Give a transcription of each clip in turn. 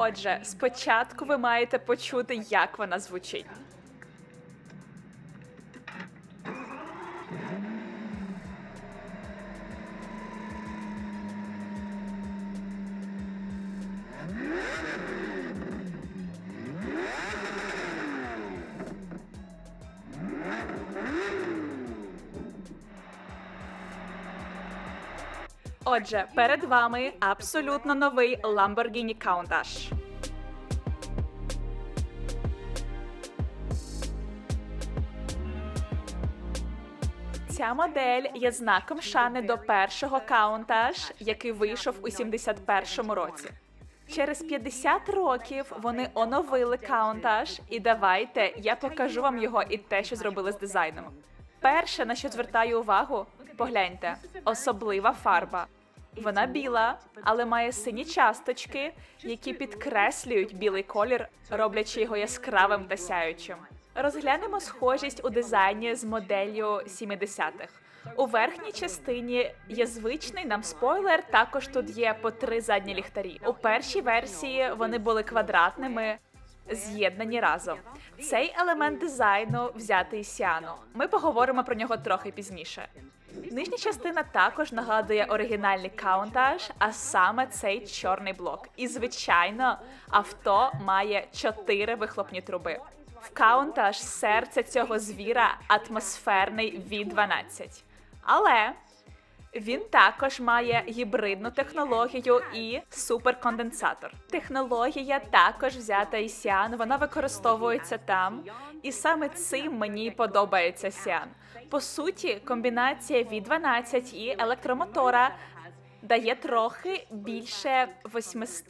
Отже, спочатку ви маєте почути, як вона звучить. Отже, перед вами абсолютно новий Lamborghini Countach. Ця модель є знаком шани до першого Countach, який вийшов у 71-му році. Через 50 років вони оновили Countach, і давайте я покажу вам його і те, що зробили з дизайном. Перше, на що звертаю увагу, погляньте, особлива фарба. Вона біла, але має сині часточки, які підкреслюють білий колір, роблячи його яскравим та сяючим. Розглянемо схожість у дизайні з моделлю 70-х. У верхній частині є звичний нам спойлер. Також тут є по три задні ліхтарі. У першій версії вони були квадратними, з'єднані разом. Цей елемент дизайну взятий Сіану. Ми поговоримо про нього трохи пізніше. Нижня частина також нагадує оригінальний Countach, а саме цей чорний блок. І звичайно, авто має чотири вихлопні труби. В Countach серце цього звіра атмосферний V12. Але він також має гібридну технологію і суперконденсатор. Технологія також взята із Сіан, вона використовується там, і саме цим мені подобається Сіан. По суті, комбінація V12 і електромотора дає трохи більше 800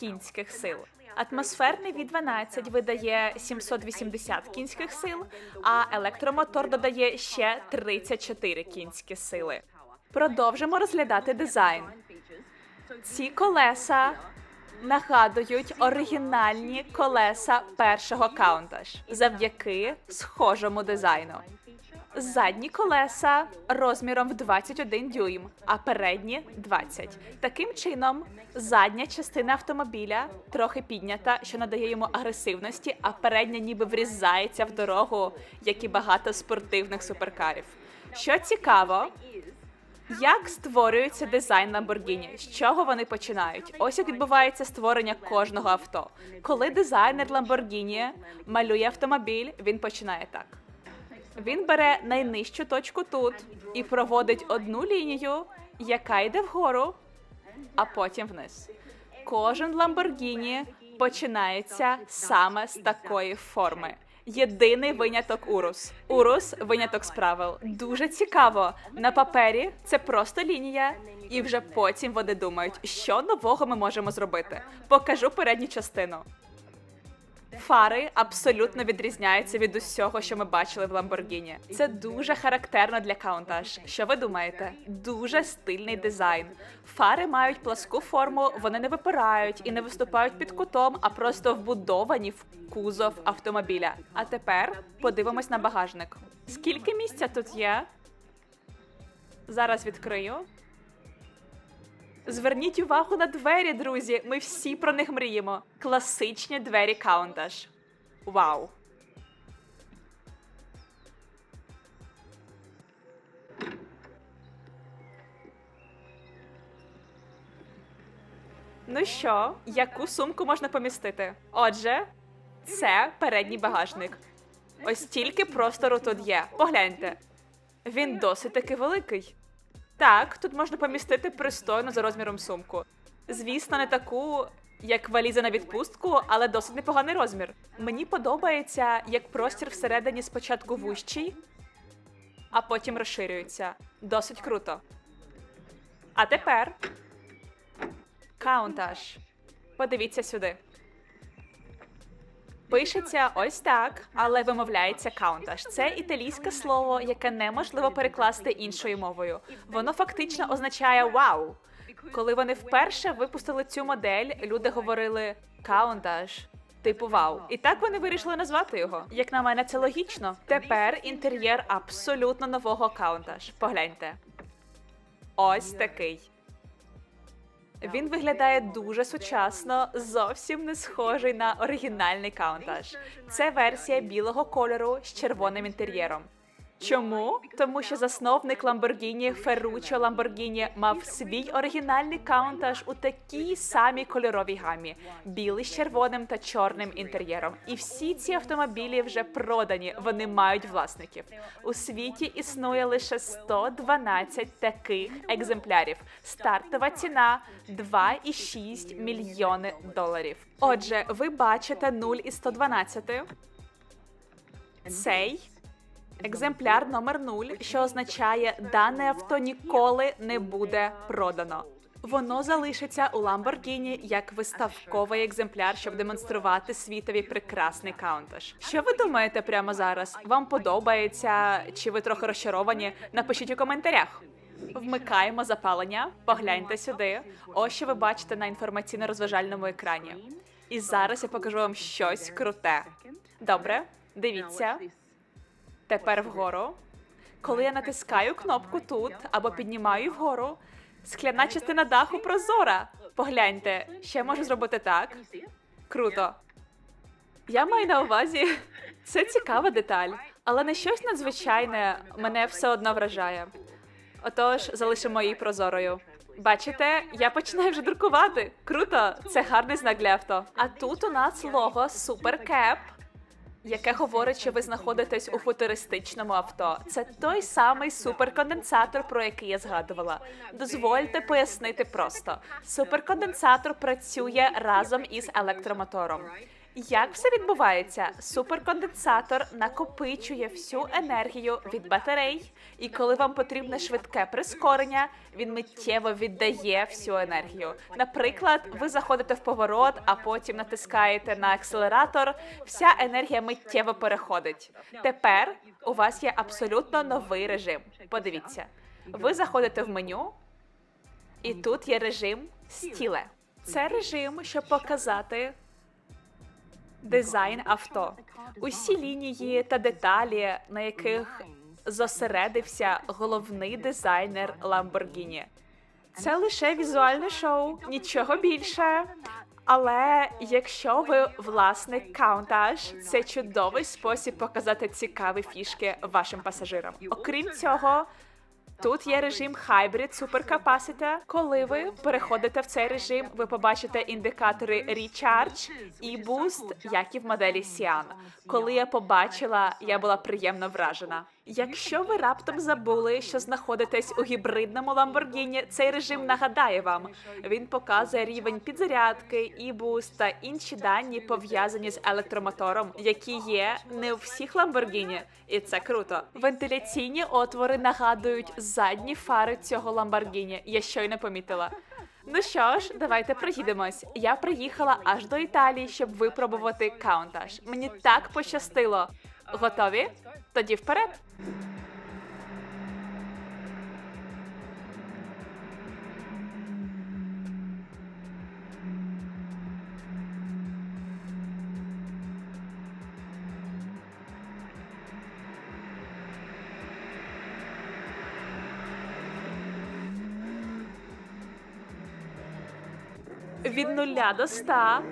кінських сил. Атмосферний V12 видає 780 кінських сил, а електромотор додає ще 34 кінські сили. Продовжимо розглядати дизайн. Ці колеса нагадують оригінальні колеса першого Countach завдяки схожому дизайну. Задні колеса розміром в 21 дюйм, а передні 20. Таким чином, задня частина автомобіля трохи піднята, що надає йому агресивності, а передня ніби врізається в дорогу, як і багато спортивних суперкарів. Що цікаво, як створюється дизайн Lamborghini? З чого вони починають? Ось як відбувається створення кожного авто. Коли дизайнер Lamborghini малює автомобіль, він починає так. Він бере найнижчу точку тут і проводить одну лінію, яка йде вгору, а потім вниз. Кожен Lamborghini починається саме з такої форми. Єдиний виняток урус. Урус виняток з правил. Дуже цікаво. На папері це просто лінія, і вже потім вони думають, що нового ми можемо зробити. Покажу передню частину. Фари абсолютно відрізняються від усього, що ми бачили в Lamborghini. Це дуже характерно для Countach. Що ви думаєте? Дуже стильний дизайн. Фари мають пласку форму, вони не випирають і не виступають під кутом, а просто вбудовані в кузов автомобіля. А тепер подивимось на багажник. Скільки місця тут є? Зараз відкрию. Зверніть увагу на двері, друзі. Ми всі про них мріємо. Класичні двері Countach. Вау! Ну що, яку сумку можна помістити? Отже, це передній багажник. Ось тільки простору тут є. Погляньте. Він досить таки великий. Так, тут можна помістити пристойно за розміром сумку. Звісно, не таку, як валіза на відпустку, але досить непоганий розмір. Мені подобається, як простір всередині спочатку вущий, а потім розширюється. Досить круто. А тепер Countach. Подивіться сюди. Пишеться ось так, але вимовляється Countach. Це італійське слово, яке неможливо перекласти іншою мовою. Воно фактично означає вау. Коли вони вперше випустили цю модель, люди говорили Countach. Типу вау, і так вони вирішили назвати його. Як на мене, це логічно. Тепер інтер'єр абсолютно нового Countach. Погляньте. Ось такий. Він виглядає дуже сучасно, зовсім не схожий на оригінальний каунтаж. Це версія білого кольору з червоним інтер'єром. Чому? Тому що засновник Lamborghini Ферручо Lamborghini мав свій оригінальний Countach у такій самій кольоровій гамі, білий з червоним та чорним інтер'єром. І всі ці автомобілі вже продані. Вони мають власників. У світі існує лише 112 таких екземплярів. Стартова ціна 2,6 мільйони доларів. Отже, ви бачите 0 із 112. Цей екземпляр номер 0, що означає, дане авто ніколи не буде продано. Воно залишиться у Lamborghini як виставковий екземпляр, щоб демонструвати світові прекрасний каунтаж. Що ви думаєте прямо зараз? Вам подобається чи ви трохи розчаровані? Напишіть у коментарях. Вмикаємо запалення, погляньте сюди. Ось що ви бачите на інформаційно-розважальному екрані. І зараз я покажу вам щось круте. Добре, дивіться. Тепер вгору. Коли я натискаю кнопку тут або піднімаю вгору, скляна частина даху прозора. Погляньте, ще можу зробити так. Круто. Я маю на увазі, це цікава деталь, але не щось надзвичайне мене все одно вражає. Отож, залишимо її прозорою. Бачите, я починаю вже друкувати. Круто, це гарний знак для авто. А тут у нас лого Super Cap, яке говорить, що ви знаходитесь у футуристичному авто. Це той самий суперконденсатор, про який я згадувала. Дозвольте пояснити просто: суперконденсатор працює разом із електромотором. Як все відбувається? Суперконденсатор накопичує всю енергію від батарей, і коли вам потрібне швидке прискорення, він миттєво віддає всю енергію. Наприклад, ви заходите в поворот, а потім натискаєте на акселератор. Вся енергія миттєво переходить. Тепер у вас є абсолютно новий режим. Подивіться, ви заходите в меню, і тут є режим стіле. Це режим, щоб показати дизайн авто. Усі лінії та деталі, на яких зосередився головний дизайнер Lamborghini. Це лише візуальне шоу, нічого більше. Але якщо ви власник Countach, це чудовий спосіб показати цікаві фішки вашим пасажирам. Окрім цього, Тут є режим Hybrid Super Capacitor. Коли ви переходите в цей режим, ви побачите індикатори Recharge і Boost, як і в моделі Sian. Коли я побачила, я була приємно вражена. Якщо ви раптом забули, що знаходитесь у гібридному Lamborghini, цей режим нагадає вам. Він показує рівень підзарядки, і буст та інші дані пов'язані з електромотором, які є не у всіх Lamborghini. і це круто. Вентиляційні отвори нагадують задні фари цього Lamborghini, Я щойно помітила. Ну що ж, давайте приїдемось. Я приїхала аж до Італії, щоб випробувати Countach. Мені так пощастило. Готові? Тоді вперед. Від нуля до ста.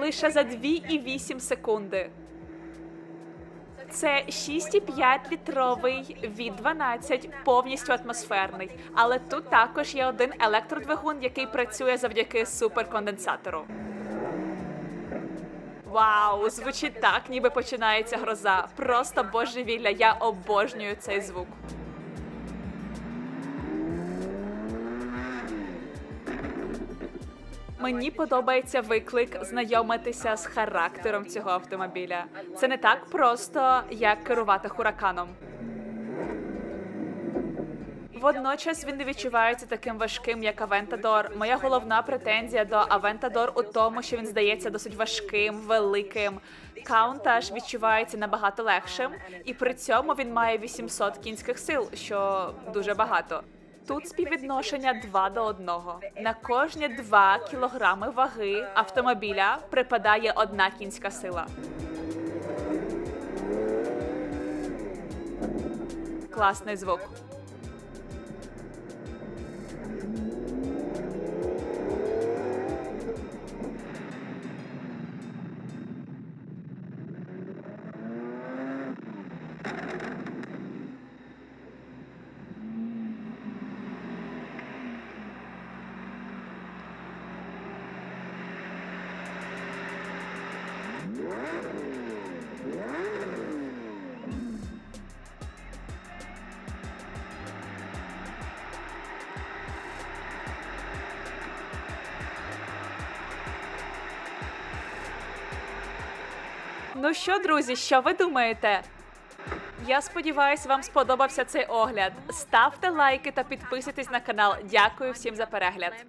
Лише за 2,8 секунди. Це 6,5 літровий від 12, повністю атмосферний. Але тут також є один електродвигун, який працює завдяки суперконденсатору. Вау, звучить так, ніби починається гроза. Просто божевілля. Я обожнюю цей звук. Мені подобається виклик знайомитися з характером цього автомобіля. Це не так просто, як керувати хураканом. Водночас він не відчувається таким важким, як Авентадор. Моя головна претензія до Авентадор у тому, що він здається досить важким, великим. Countach відчувається набагато легшим, і при цьому він має 800 кінських сил, що дуже багато. Тут співвідношення 2 до 1. На кожні 2 кілограми ваги автомобіля припадає одна кінська сила. Класний звук. Ну що, друзі, що ви думаєте? Я сподіваюся, вам сподобався цей огляд. Ставте лайки та підписуйтесь на канал. Дякую всім за перегляд.